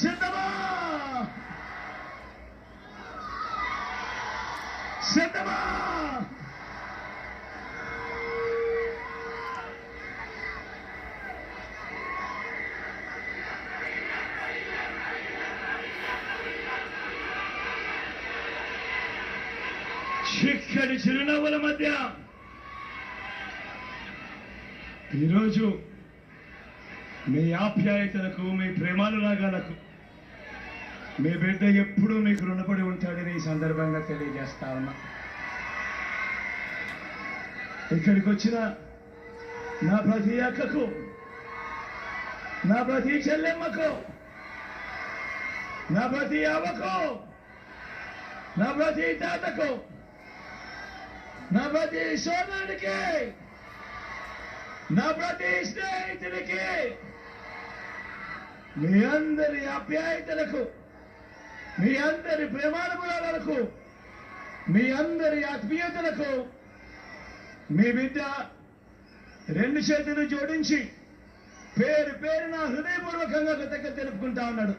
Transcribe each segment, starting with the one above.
సిద్ధమా సిద్ధమా చిక్కడి చిరునవ్వుల మధ్య ఈరోజు మీ ఆప్యాయతలకు మీ ప్రేమానురాగాలకు మీ బిడ్డ ఎప్పుడూ మీకు రుణపడి ఉంటాడని ఈ సందర్భంగా తెలియజేస్తా ఉన్నా. ఇక్కడికి వచ్చిన నా ప్రతి అక్కకు నా ప్రతి చెల్లెమ్మకు నా ప్రతి అవ్వకు నా ప్రతి తాతకు నా ప్రతి సోదరుడికి నా ప్రతి స్నేహితుడికి మీ అందరి ఆప్యాయతలకు మీ అందరి ప్రేమానుభవాలకు మీ అందరి ఆత్మీయతలకు మీ బిడ్డ రెండు చేతులు జోడించి పేరు పేరున హృదయపూర్వకంగా కృతజ్ఞత తెలుపుకుంటా ఉన్నాడు.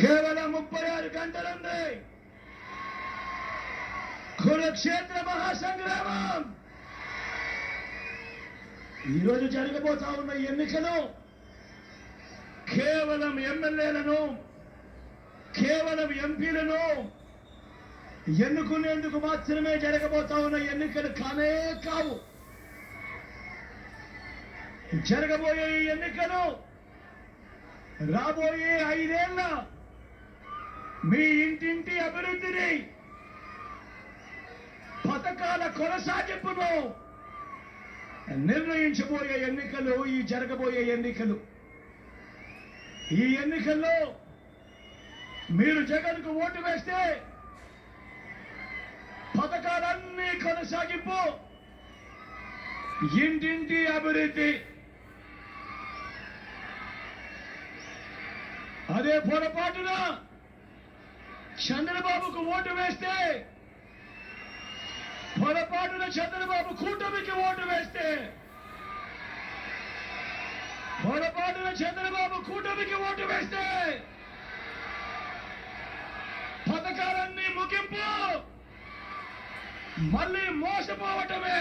కేవలం ముప్పై ఆరు గంటలుంది. కురుక్షేత్ర మహాసంగ్రామం. ఈరోజు జరగబోతా ఉన్న ఎన్నికలు కేవలం ఎమ్మెల్యేలను కేవలం ఎంపీలను ఎన్నుకునేందుకు మాత్రమే జరగబోతా ఉన్న ఎన్నికలు కానే కావు. జరగబోయే ఈ ఎన్నికలు రాబోయే ఐదేళ్ళ మీ ఇంటింటి అభివృద్ధిని పథకాల కొనసాగింపును నిర్ణయించబోయే ఎన్నికలు ఈ జరగబోయే ఎన్నికలు. ఈ ఎన్నికల్లో మీరు జగన్కు ఓటు వేస్తే పథకాలన్నీ కొనసాగింపు ఇంటింటి అభివృద్ధి. అదే పొరపాటున చంద్రబాబుకు ఓటు వేస్తే పొరపాటున చంద్రబాబు కూటమికి ఓటు వేస్తే పొరపాటున చంద్రబాబు కూటమికి ఓటు వేస్తే పథకాలన్నీ ముగింపు మళ్ళీ మోసపోవటమే.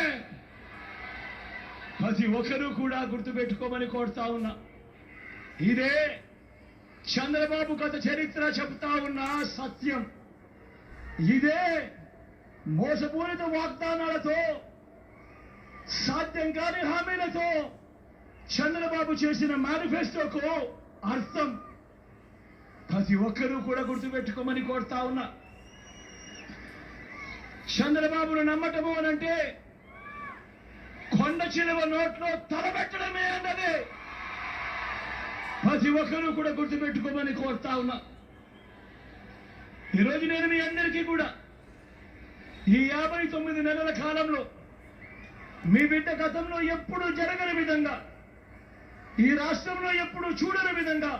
ప్రతి ఒక్కరూ కూడా గుర్తుపెట్టుకోమని కోరుతా ఉన్నా. ఇదే చంద్రబాబు గత చరిత్ర చెప్తా ఉన్న సత్యం. ఇదే మోసపూరిత వాగ్దానాలతో సాధ్యం కాని హామీలతో చంద్రబాబు చేసిన మేనిఫెస్టోకు అర్థం. ప్రతి ఒక్కరూ కూడా గుర్తుపెట్టుకోమని కోరుతా ఉన్నా. చంద్రబాబును నమ్మటము అనంటే కొండ చిలువ నోట్లో తలబెట్టడమే అన్నది ప్రతి ఒక్కరూ కూడా గుర్తుపెట్టుకోమని కోరుతా ఉన్నా. ఈరోజు నేను మీ అందరికీ కూడా ఈ యాభై తొమ్మిది నెలల కాలంలో మీ బిడ్డ గతంలో ఎప్పుడూ జరగని విధంగా ఈ రాష్ట్రంలో ఎప్పుడూ చూడని విధంగా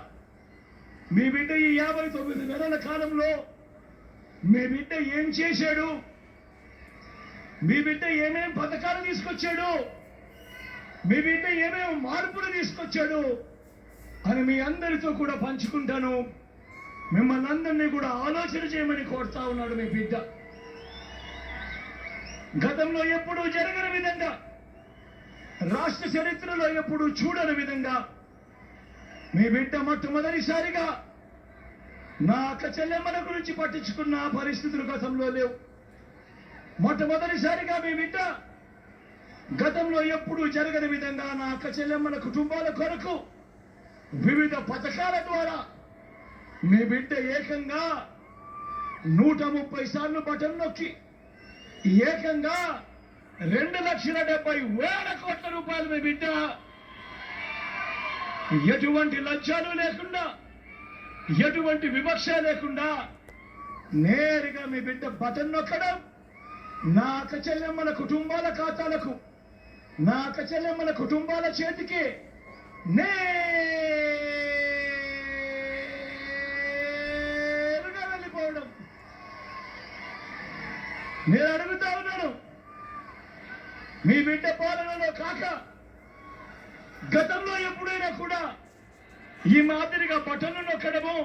మీ బిడ్డ ఈ యాభై తొమ్మిది నెలల కాలంలో మీ బిడ్డ ఏం చేశాడు? మీ బిడ్డ ఏమేం పథకాలు తీసుకొచ్చాడు? మీ బిడ్డ ఏమేం మార్పులు తీసుకొచ్చాడు? అని మీ అందరితో కూడా పంచుకుంటాను. మిమ్మల్ని అందరినీ కూడా ఆలోచన చేయమని కోరుతా ఉన్నాడు మీ బిడ్డ. గతంలో ఎప్పుడూ జరగని విధంగా రాష్ట్ర చరిత్రలో ఎప్పుడూ చూడని విధంగా మీ బిడ్డ మొట్టమొదటిసారిగా నా అక్క చెల్లెమ్మల గురించి పట్టించుకున్న పరిస్థితులు గతంలో లేవు. మొట్టమొదటిసారిగా మీ బిడ్డ గతంలో ఎప్పుడూ జరగని విధంగా నా అక్క చెల్లెమ్మల కుటుంబాల కొరకు వివిధ పథకాల ద్వారా మీ బిడ్డ ఏకంగా నూట ముప్పై సార్లు బటన్ నొక్కి ఏకంగా రెండు లక్షల డెబ్బై వేల కోట్ల రూపాయలు మీ బిడ్డ ఎటువంటి లజ్జాలు లేకుండా ఎటువంటి వివక్ష లేకుండా నేరుగా మీ బిడ్డ బటన్ నొక్కడం నా అక్క చెల్లెమ్మల కుటుంబాల ఖాతాలకు నా అక్క చెల్లెమ్మల కుటుంబాల చేతికి నేరుగా వెళ్ళిపోవడం. నేను అడుగుతా ఉన్నాను. మీ బిడ్డ పాలనలో కాక గతంలో ఎప్పుడైనా కూడా ఈ మాదిరిగా బటన్లు నొక్కడము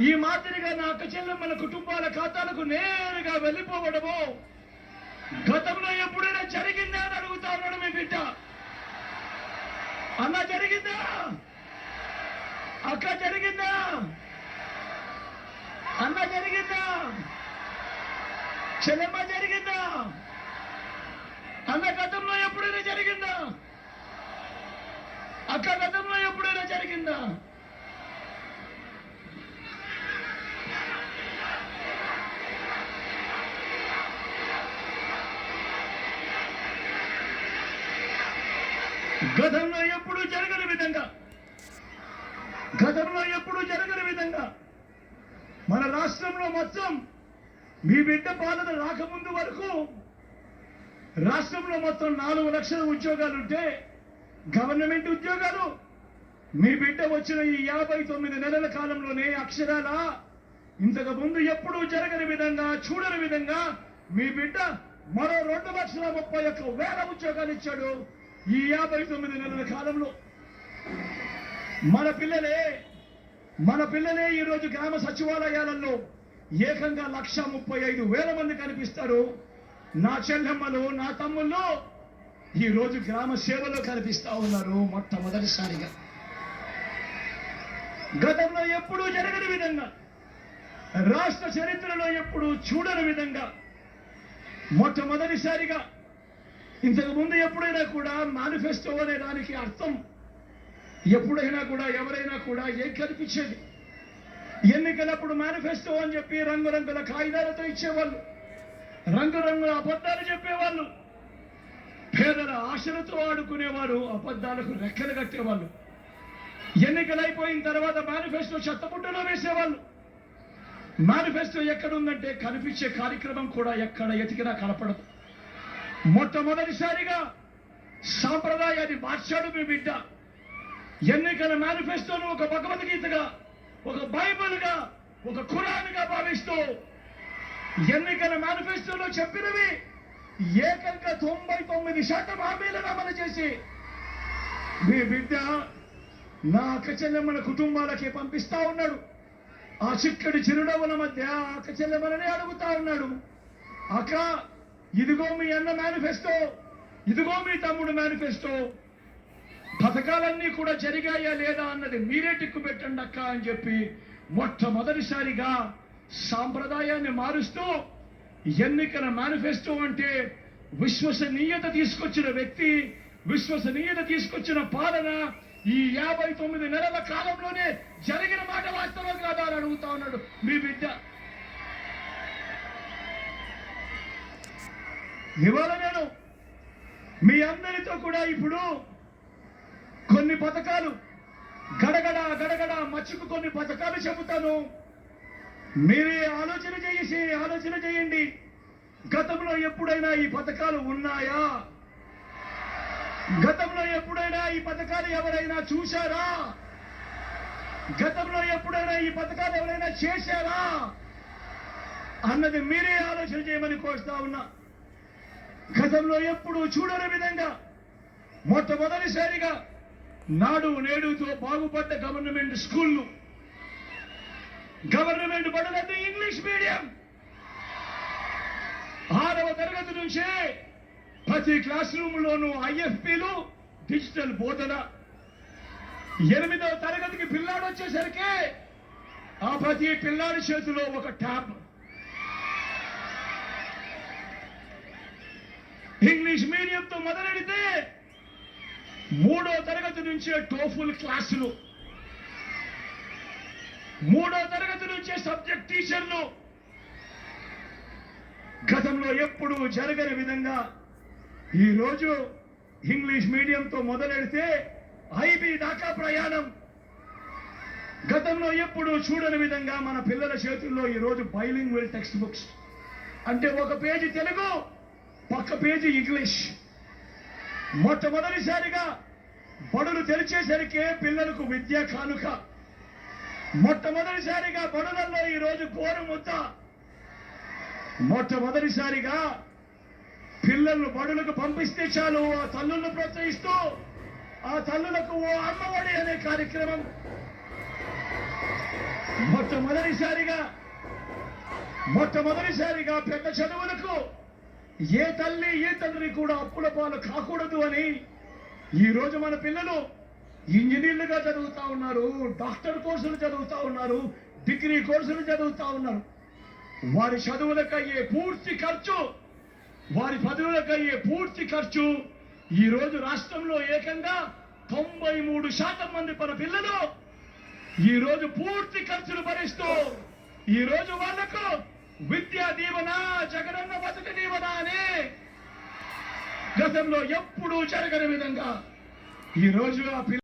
ఈ మాదిరిగా నా అక్క మన కుటుంబాల ఖాతాలకు నేరుగా వెళ్ళిపోవడము గతంలో ఎప్పుడైనా జరిగిందా అని అడుగుతా ఉన్నాడు మీ బిడ్డ. అన్న జరిగిందా? అక్క జరిగిందా? అన్న జరిగిందా? చెల్లెమ్మ జరిగిందా? అన్న గతంలో ఎప్పుడు గతంలో ఎప్పుడూ జరగని విధంగా గతంలో ఎప్పుడూ జరగని విధంగా మన రాష్ట్రంలో మొత్తం మీ బిడ్డ పాలన రాకముందు వరకు రాష్ట్రంలో మొత్తం నాలుగు లక్షల ఉద్యోగాలుంటే గవర్నమెంట్ ఉద్యోగాలు మీ బిడ్డ వచ్చిన ఈ యాభై తొమ్మిది నెలల కాలంలోనే అక్షరాల ఇంతకు ముందు ఎప్పుడూ జరగని విధంగా చూడని విధంగా మీ బిడ్డ మరో రెండు లక్షల ముప్పై ఒక్క వేల ఉద్యోగాలు ఇచ్చాడు. ఈ యాభై తొమ్మిది నెలల కాలంలో మన పిల్లలే మన పిల్లలే ఈరోజు గ్రామ సచివాలయాలలో ఏకంగా లక్ష ముప్పై ఐదు వేల మంది కనిపిస్తారు. నా చెల్లెమ్మలు నా తమ్ముళ్ళు ఈరోజు గ్రామ సేవలో కనిపిస్తా ఉన్నారు మొట్టమొదటిసారిగా. గతంలో ఎప్పుడూ జరగని విధంగా రాష్ట్ర చరిత్రలో ఎప్పుడూ చూడని విధంగా మొట్టమొదటిసారిగా ఇంతకు ముందు ఎప్పుడైనా కూడా మేనిఫెస్టో అనే దానికి అర్థం. ఎప్పుడైనా కూడా ఎవరైనా కూడా ఏం కనిపించేది? ఎన్నికలప్పుడు మేనిఫెస్టో అని చెప్పి రంగురంగుల కాగితాలతో ఇచ్చేవాళ్ళు. రంగురంగుల అబద్ధాలు చెప్పేవాళ్ళు. పేదల ఆశలతో ఆడుకునేవారు అబద్ధాలకు రెక్కలు కట్టేవాళ్ళు. ఎన్నికలైపోయిన తర్వాత మేనిఫెస్టో చెత్తపుట్టలో వేసేవాళ్ళు. మేనిఫెస్టో ఎక్కడుందంటే కనిపించే కార్యక్రమం కూడా ఎక్కడ ఎతికినా కనపడదు. మొట్టమొదటిసారిగా సాంప్రదాయాన్ని మార్చాడు మీ బిడ్డ. ఎన్నికల మేనిఫెస్టోను ఒక భగవద్గీతగా ఒక బైబిల్గా ఒక ఖురాన్గా భావిస్తూ ఎన్నికల మేనిఫెస్టోలో చెప్పినవి ఏకంగా తొంభై తొమ్మిది శాతం హామీలను అమలు చేసి మీ బిడ్డ నా అక్కచెల్లెమ్మల కుటుంబాలకి పంపిస్తా ఉన్నాడు. ఆ చిక్కడి చిరునవ్వుల మధ్య ఆ అడుగుతా ఉన్నాడు. అక్క ఇదిగో మీ అన్న మేనిఫెస్టో ఇదిగో మీ తమ్ముడు మేనిఫెస్టో. పథకాలన్నీ కూడా జరిగాయా లేదా అన్నది మీరే టిక్కు పెట్టండి అక్క అని చెప్పి మొట్టమొదటిసారిగా సాంప్రదాయాన్ని మారుస్తూ ఎన్నికల మేనిఫెస్టో అంటే విశ్వసనీయత తీసుకొచ్చిన వ్యక్తి విశ్వసనీయత తీసుకొచ్చిన పాలన ఈ యాభై తొమ్మిది నెలల కాలంలోనే జరిగిన మాట వాస్తవం కాదా అని అడుగుతా ఉన్నాడు. మీ బిడ్డ ఇవాళ నేను మీ అందరితో కూడా ఇప్పుడు కొన్ని పథకాలు గడగడ గడగడ మచ్చుకు కొన్ని పథకాలు చెబుతాను. మీరే ఆలోచన చేసి ఆలోచన చేయండి. గతంలో ఎప్పుడైనా ఈ పథకాలు ఉన్నాయా? గతంలో ఎప్పుడైనా ఈ పథకాలు ఎవరైనా చూశారా? గతంలో ఎప్పుడైనా ఈ పథకాలు ఎవరైనా చేశారా? అన్నది మీరే ఆలోచన చేయమని కోరుతా ఉన్నా. గతంలో ఎప్పుడూ చూడని విధంగా మొట్టమొదటిసారిగా నాడు నేడుతో బాగుపడ్డ గవర్నమెంట్ స్కూళ్ళు గవర్నమెంట్ బడులంటే ఇంగ్లీష్ మీడియం. ఆరవ తరగతి నుంచే ప్రతి క్లాస్ రూమ్ లోను ఐఎఫ్పిలు డిజిటల్ బోధన. ఎనిమిదవ తరగతికి పిల్లాడు వచ్చేసరికి ఆ ప్రతి పిల్లాడి చేతిలో ఒక ట్యాబ్. ఇంగ్లీష్ మీడియంతో మొదలెడితే మూడో తరగతి నుంచే టోఫుల్ క్లాసులు. మూడో తరగతి నుంచే సబ్జెక్ట్ టీచర్లు. గతంలో ఎప్పుడు జరగని విధంగా ఈరోజు ఇంగ్లీష్ మీడియంతో మొదలెడితే ఐబీ దాకా ప్రయాణం. గతంలో ఎప్పుడు చూడని విధంగా మన పిల్లల చేతుల్లో ఈరోజు బైలింగ్వెల్ టెక్స్ట్ బుక్స్. అంటే ఒక పేజీ తెలుగు పక్క పేజీ ఇంగ్లీష్. మొట్టమొదటిసారిగా బడులు తెరిచేసరికే పిల్లలకు విద్య కానుక. మొట్టమొదటిసారిగా బడులలో ఈరోజు కోరు ముద్ద మొట్టమొదటిసారిగా పిల్లలను బడులకు పంపిస్తే చాలు ఆ తల్లులను ప్రోత్సహిస్తూ ఆ తల్లులకు ఓ అమ్మఒడి అనే కార్యక్రమం. మొట్టమొదటిసారిగా మొట్టమొదటిసారిగా పెద్ద చదువులకు ఏ తల్లి ఏ తండ్రి కూడా అప్పుల పాలు కాకూడదు అని ఈరోజు మన పిల్లలు ఇంజనీర్లుగా చదువుతా ఉన్నారు డాక్టర్ కోర్సులు చదువుతూ ఉన్నారు డిగ్రీ కోర్సులు చదువుతూ ఉన్నారు. వారి చదువులకు అయ్యే పూర్తి ఖర్చు వారి పదవులకు అయ్యే పూర్తి ఖర్చు ఈరోజు రాష్ట్రంలో ఏకంగా తొంభై మూడు శాతం మంది మన పిల్లలు ఈరోజు పూర్తి ఖర్చులు భరిస్తూ ఈరోజు వాళ్ళకు వాళ్ళకు విద్యా దీవెన జగనన్న బతుక దీవెన అని గతంలో ఎప్పుడూ జరగని విధంగా ఈ రోజు ఆ